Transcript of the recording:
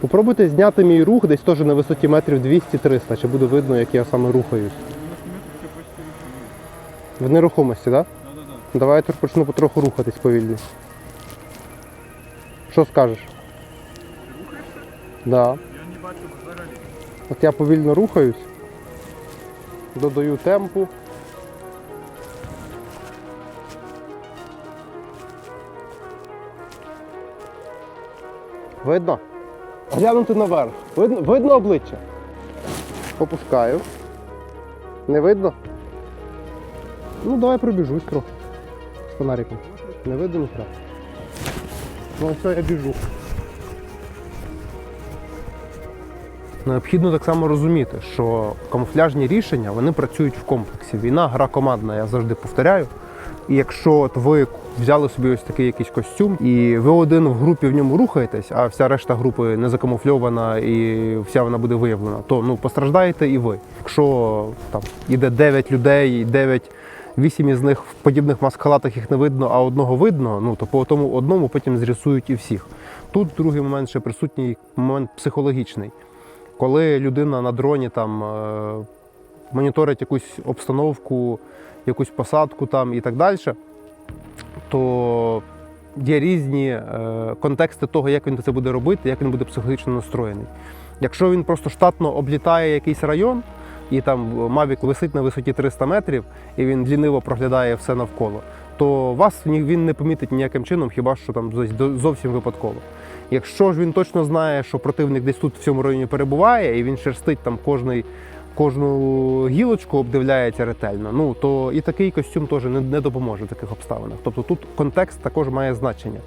Попробуйте зняти мій рух десь теж на висоті метрів 200-300, чи буде видно, як я саме рухаюсь. В нерухомості, так? Да? Да-да-да. Давай я почну потроху рухатись повільно. Що скажеш? Ти рухаєшся? Да. Я не бачу взагалі. От я повільно рухаюсь, додаю темпу. Видно? Глянути наверх. Видно, видно обличчя? Опускаю. Не видно? Ну, давай пробіжусь трохи. З фонариком. Не видно ніхто? Ну, все, я біжу. Необхідно так само розуміти, що камуфляжні рішення вони працюють в комплексі. Війна гра командна, я завжди повторяю. І якщо от ви взяли собі ось такий якийсь костюм, і ви один в групі в ньому рухаєтесь, а вся решта групи не закамуфльована і вся вона буде виявлена, то ну постраждаєте і ви. Якщо там іде 9 людей, 9 Вісім із них в подібних маскалатах їх не видно, а одного видно, ну то по тому одному потім зрисують і всіх. Тут другий момент ще присутній момент психологічний коли людина на дроні там е, моніторить якусь обстановку, якусь посадку там і так далі, то є різні е, контексти того, як він це буде робити, як він буде психологічно настроєний. Якщо він просто штатно облітає якийсь район, і там Мавік висить на висоті 300 метрів, і він ліниво проглядає все навколо, то вас він не помітить ніяким чином, хіба що там зовсім випадково. Якщо ж він точно знає, що противник десь тут в цьому районі перебуває, і він шерстить там кожний, кожну гілочку, обдивляється ретельно, ну то і такий костюм теж не, не допоможе в таких обставинах. Тобто тут контекст також має значення.